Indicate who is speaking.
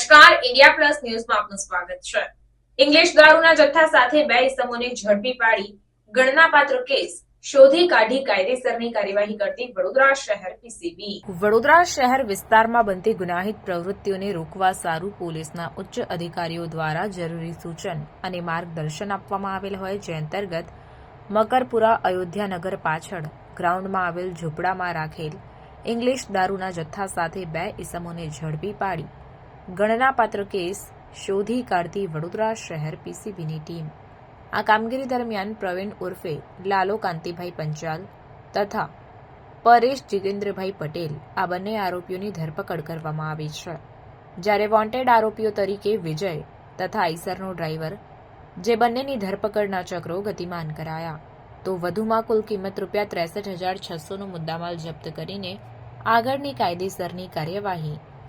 Speaker 1: નમસ્કાર. India plus ન્યૂઝમાં આપનું સ્વાગત છે. ઇંગ્લિશ દારૂના જથ્થા સાથે બે ઇસમોને ઝડપી પાડી ગણનાપાત્ર કેસ શોધી કાઢી કાયદેસરની કાર્યવાહી કરતી વડોદરા શહેર પીસીબી. વડોદરા શહેર વિસ્તારમાં બનતી ગુનાહિત પ્રવૃત્તિઓને રોકવા સારું પોલીસના ઉચ્ચ અધિકારીઓ દ્વારા જરૂરી સૂચન અને માર્ગદર્શન આપવામાં આવેલ હોય જે અંતર્ગત મકરપુરા અયોધ્યાનગર પાછળ ગ્રાઉન્ડમાં આવેલ ઝૂંપડામાં રાખેલ ઇંગ્લિશ દારૂના જથ્થા સાથે બે ઇસમોને ઝડપી પાડી ગણનાપાત્ર કેસ શોધી કાઢતી વડોદરા શહેર પીસીબીની ટીમ. આ કામગીરી દરમિયાન પ્રવીણ ઉર્ફે લાલો કાંતિભાઈ પંચાલ તથા પરેશ જીતેન્દ્રભાઈ પટેલ આ બંને આરોપીઓની ધરપકડ કરવામાં આવી છે. જ્યારે વોન્ટેડ આરોપીઓ તરીકે વિજય તથા આઈસરનો ડ્રાઈવર, જે બંનેની ધરપકડના ચક્રો ગતિમાન કરાયા, તો વધુમાં કુલ કિંમત રૂપિયા ત્રેસઠ હજાર છસોનો મુદ્દામાલ જપ્ત કરીને આગળની કાયદેસરની કાર્યવાહી